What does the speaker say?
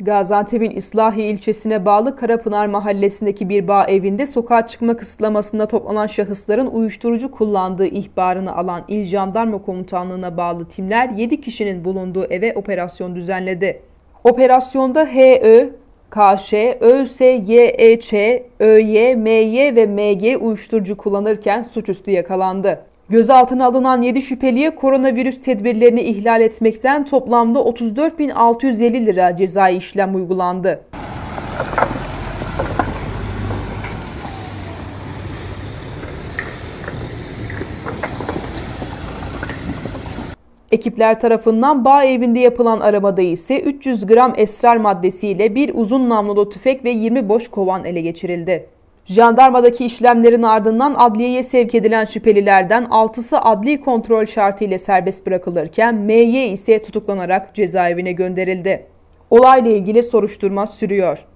Gaziantep'in İslahi ilçesine bağlı Karapınar mahallesindeki bir bağ evinde sokağa çıkma kısıtlamasında toplanan şahısların uyuşturucu kullandığı ihbarını alan İl Jandarma Komutanlığı'na bağlı timler 7 kişinin bulunduğu eve operasyon düzenledi. Operasyonda HÖ, KŞ, ÖS, YEÇ, ÖY, MY ve MG uyuşturucu kullanırken suçüstü yakalandı. Gözaltına alınan 7 şüpheliye koronavirüs tedbirlerini ihlal etmekten toplamda 34.650 lira cezai işlem uygulandı. Ekipler tarafından bağ evinde yapılan aramada ise 300 gram esrar maddesiyle bir uzun namlulu tüfek ve 20 boş kovan ele geçirildi. Jandarmadaki işlemlerin ardından adliyeye sevk edilen şüphelilerden 6'sı adli kontrol şartıyla serbest bırakılırken MY ise tutuklanarak cezaevine gönderildi. Olayla ilgili soruşturma sürüyor.